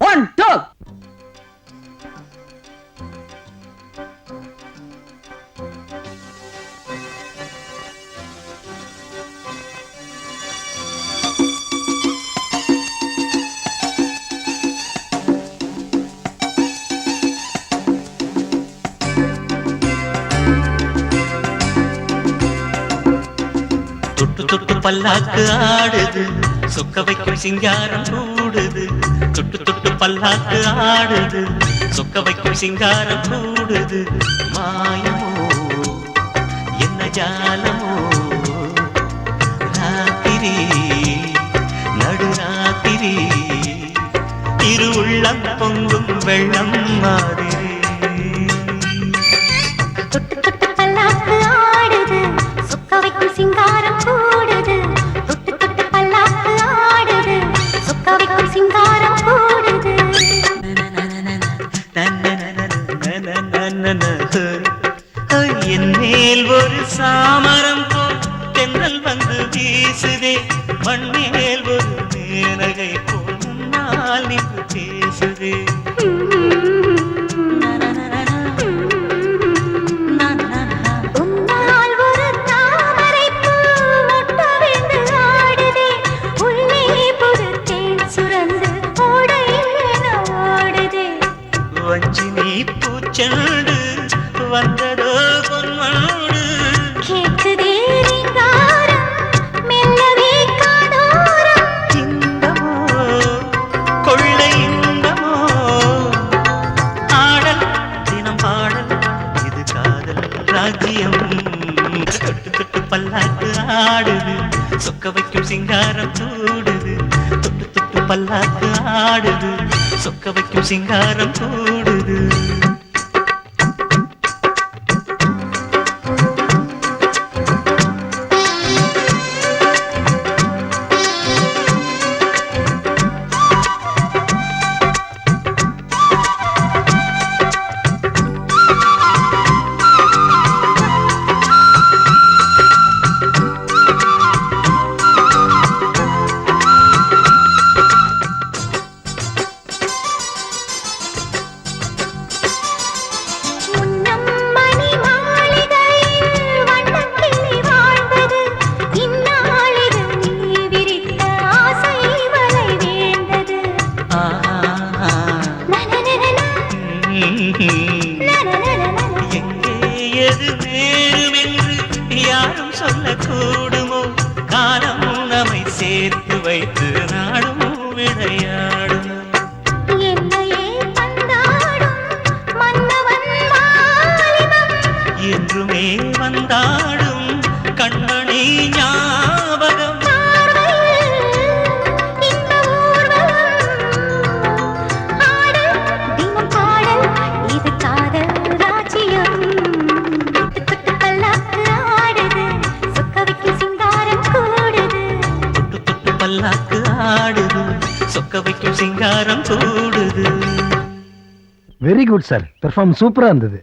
One two தொட்டு தொட்டு பல்லாக்கு ஆடுது. சொக்க வைக்கும் சிங்காரம் கூடுது தொட்டு தொட்டு பல்லாக்கு ஆடுது. சொக்க வைக்கும் சிங்காரம் கூடுது மாயமோ? என்ன ஜாலமோ? ராத்திரி நடுராத்திரி. இரு உள்ளம் பொங்கும் வெள்ளம் மாதிரி. தொட்டு தொட்டு பல்லாக்கு ஆடுது. சொக்க வைக்கும் சிங்காரம் சாமரம் போல் தென்றல் வந்து வீசுதே. மண்மேல் ஒரு மேனகை போல் முன்னால் நின்று பேசுதே. உன்னால் ஒரு தாமரைப்பூ மொட்டவிழ்ந்து ஆடுது. சொக்க வைக்கும் சிங்காரம் கூடுது தொட்டு தொட்டு பல்லாக்கு ஆடுது. சொக்க வைக்கும் சிங்காரம் கூடுது எங்கே எது நேரும் என்று யாரும் சொல்லக்கூடுமோ? காலம் நம்மை சேர்த்து வைத்து சொக்க வைக்கும் சிங்காரம் கூடுது வெரி குட் சார் பெர்ஃபார்ம் சூப்பரா இருந்தது.